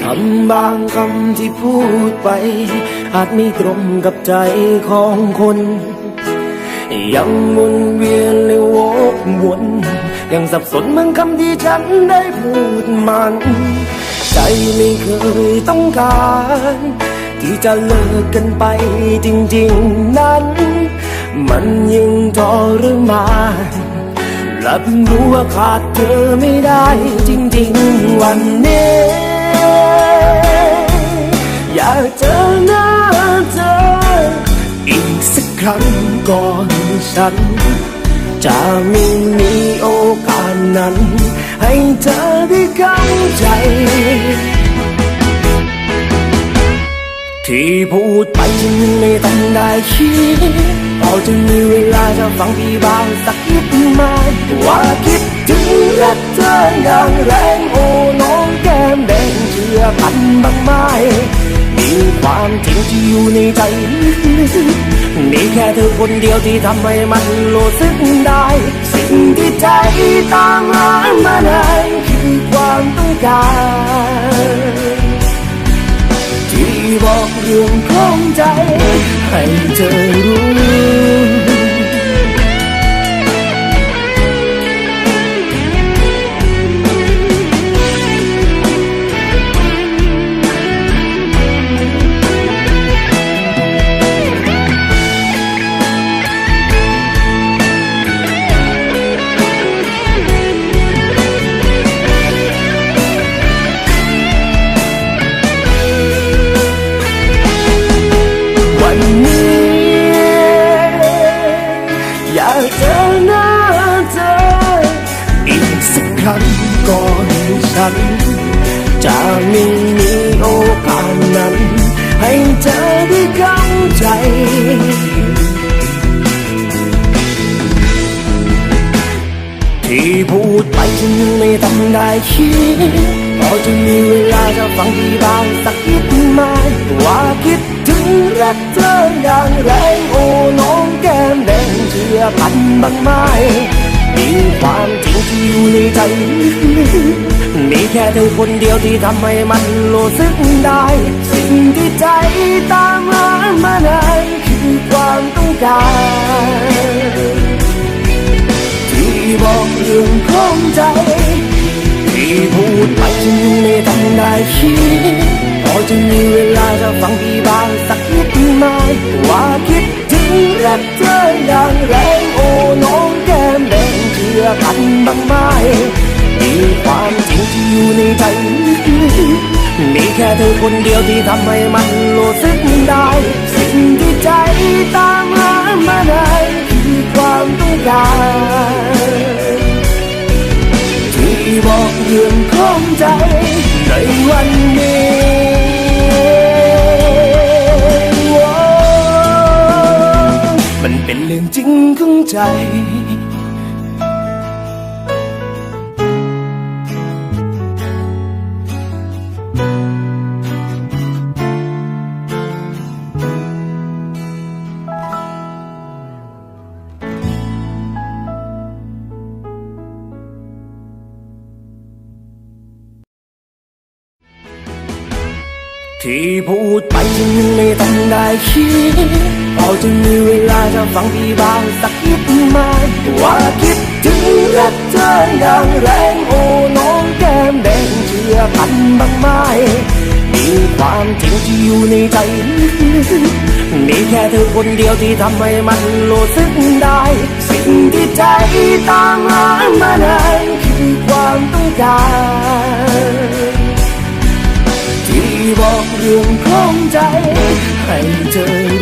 คำบางคำที่พูดไป อาจไม่ตรงกับใจของคน ยังหมุนเวียนเลยวกวน ยังสับสนเมือคำที่ฉันได้พูดมัน ใจไม่เคยต้องการ ที่จะเลิกกันไปจริงๆนั้น มันยิ่งทรมานรับรู้ว่าขาดเธอไม่ได้จริงๆวันนี้ อยากเจอหน้าเธอ อีกสักครั้งก่อนฉัน จะไม่มีโอกาสนั้น ให้เธอได้เข้าใจ ที่พูดไปฉันไม่ทันได้คิดพอจะมีเวลาจะฟังพี่บ้างสักนิดไหมว่าคิดถึงรักเธออย่างแรงโอ้น้องแก้มแดงเชื่อกันบางไหมมีความจริงที่อยู่ในใจลึกๆมีแค่เธอคนเดียวที่ทำให้มันรู้สึกได้ การที่บอกเรื่องของใจ ให้เธอ หน้าเธอ อีกสักครั้งก่อนฉัน จะไม่มีโอกาสนั้น ให้เธอได้เข้าใจที่พูดไปฉันยังไม่ทำได้คิดพอจะมีเวลาจะฟังพี่บ้างสักนิดไหมว่าคิดถึงรักเธออย่างแร บ้างไหมมีความจริงที่อยู่ในใจ มีแค่เธอคนเดียวที่ทำให้มันรู้สึกได้ สิ่งที่ใจตามหามานานคือความต้องการที่บอกเรื่องของใจที่พูดไปฉันยังไม่ทันได้คิดพอจะมีเวลาจะ อยู่ในใจมีแค่เธอคนเดียวที่ทำให้มันรู้สึกได้ สิ่งที่ใจตามหามานานคือความต้องการที่บอกเรื่องของใจในวันนี้มันเป็นเรื่องจริงของใจ ที่พูดไปฉันยังไม่ทันได้คิดพอจะมีเวลาจะฟังพี่บ้างสักนิดไหมว่าคิดถึงรักเธออย่างแรงโอ้น้องแก้มแดงเชื่อกันบางไหมมีความจริงที่อยู่ในใจมีแค่เธอคนเดียวที่ทำให้มันรู้สึกได้ สิ่งที่ใจตามหามานานคือความต้องการ ที่บอกเ